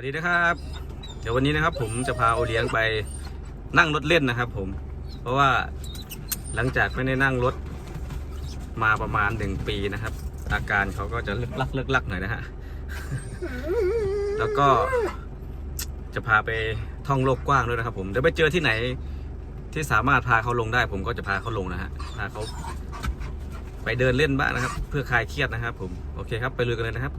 วัสดีนะครับ เดี๋ยววันนี้นะครับ ผมจะพาโอเลี้ยงไปนั่งรถเล่นนะครับ ผม เพราะว่าหลังจากไม่ได้นั่งรถมาประมาณหนึ่งปีนะครับ อาการเขาก็จะเลิกลักเลิกลักหน่อยนะฮะ แล้วก็จะพาไปท่องโลกกว้างด้วยนะครับ ผมเดี๋ยวไปเจอที่ไหนที่สามารถพาเขาลงได้ ผมก็จะพาเขาลงนะฮะพาเขาไปเดินเล่นบ้างนะครับ เพื่อคลายเครียดนะครับ ผมโอเคครับไปลุยกันเลยนะครับ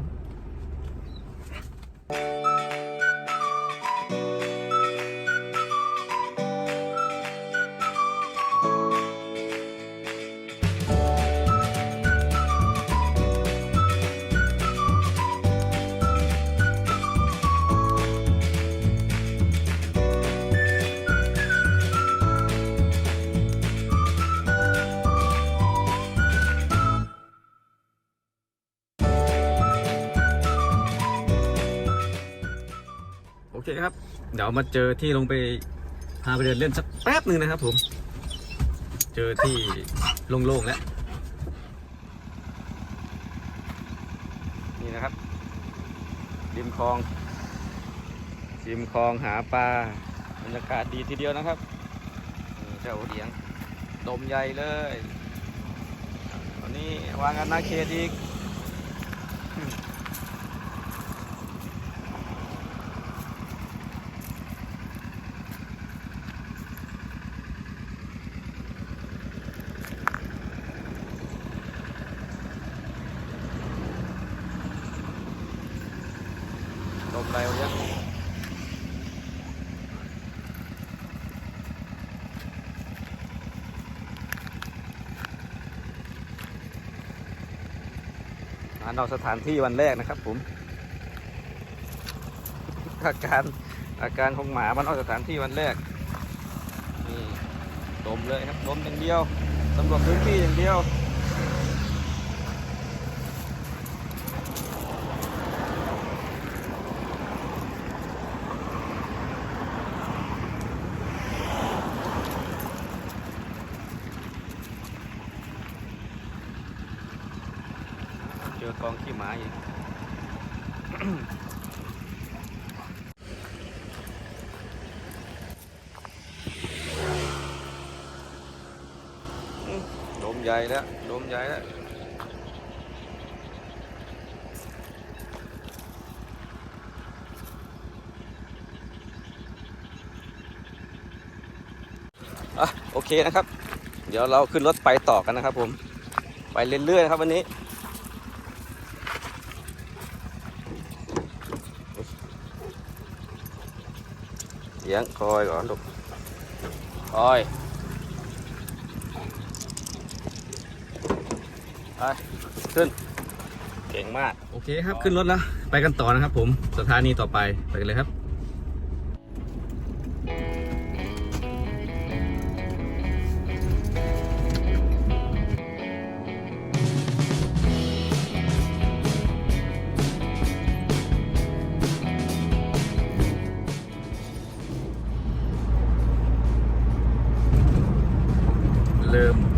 เคครับ เดี๋ยวมาเจอที่ลงไปพาไปเดินเล่นสักแป๊บหนึ่งนะครับผม เจอที่โล่งๆแล้ว นี่นะครับริมคลองริมคลองหาปลาบรรยากาศดีทีเดียวนะครับเจ้าเดียงดมใหญ่เลย ตอนนี้วางอนาเขตอีก ลมแรงเอะมานอกสถานที่วันแรกนะครับ ผม อาการอาการของหมามันออกสถานที่วันแรกนี่ดมเลยครับดมอย่างเดียวสำรวจพื้นที่อย่างเดียว กองขี้หมาอีกลมใหญ่แล้วลมใหญ่แล้วอะโอเคนะครับ เดี๋ยวเราขึ้นรถไปต่อกันนะครับผม ไปเรื่อยๆนะครับวันนี้ เสียงคอยก่อนลูกคอยไปขึ้น เก่งมาก โอเคครับขึ้นรถแล้ว ไปกันต่อนะครับผม สถานีต่อไป ไปกันเลยครับ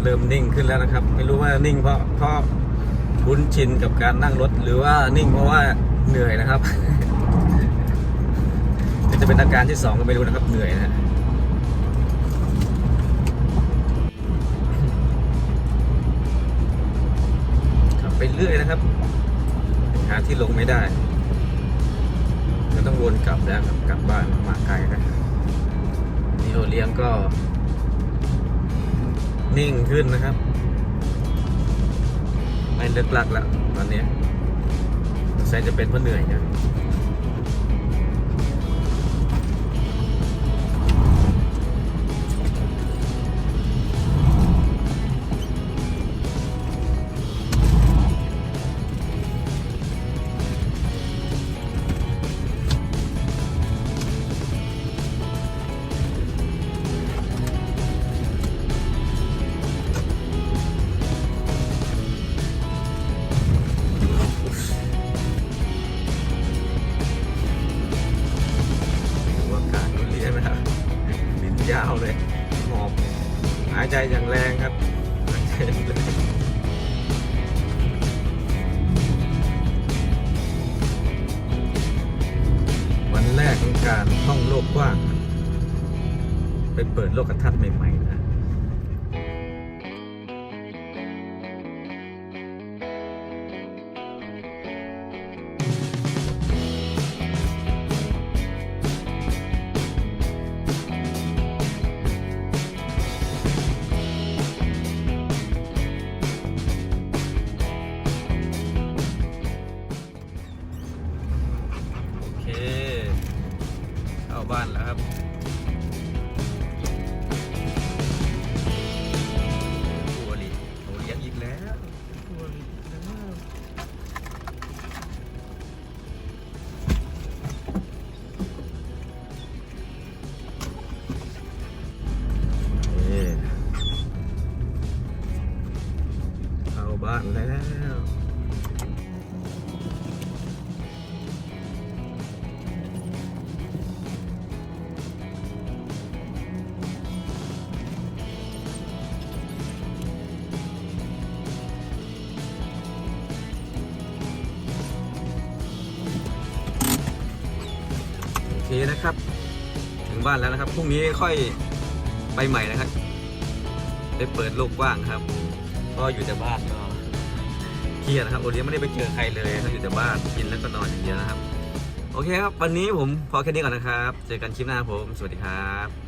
เริ่มนิ่งขึ้นแล้วนะครับ ไม่รู้ว่านิ่งเพราะเพราะคุ้นชินกับการนั่งรถ หรือว่านิ่งเพราะว่าเหนื่อยนะครับจะเป็นอาการที่สองก็ไม่รู้นะครับเหนื่อยนะฮะขับไปเรื่อยนะครับ หาที่ลงไม่ได้ก็ต้องวนกลับแล้วกลับบ้านมาไกลนะนี่โอเลี้ยงก็ นิ่งขึ้นนะครับ ไม่เลิกลักแล้วตอนนี้สงสัยจะเป็นเพราะเหนื่อยกันะ ยาวเลยหอบหายใจอย่างแรงครับหายใจอย่างแรงวันการท่องโลกกว้าง ไปเปิดโลกทัศน์ใหม่ๆ นะครับ ถึงบ้านแล้วนะครับพรุ่งนี้ค่อยไปใหม่นะครับ ได้เปิดโลกกว้างครับ ก็อยู่แต่บ้านก็เครียดนะครับโอเลี้ยงไม่ได้ไปเจอใครเลยครับอยู่แต่บ้านกินแล้วก็นอนอย่างเดียวนะครับ โอเคครับ วันนี้ผมพอแค่นี้ก่อนนะครับ เจอกันคลิปหน้าผม สวัสดีครับ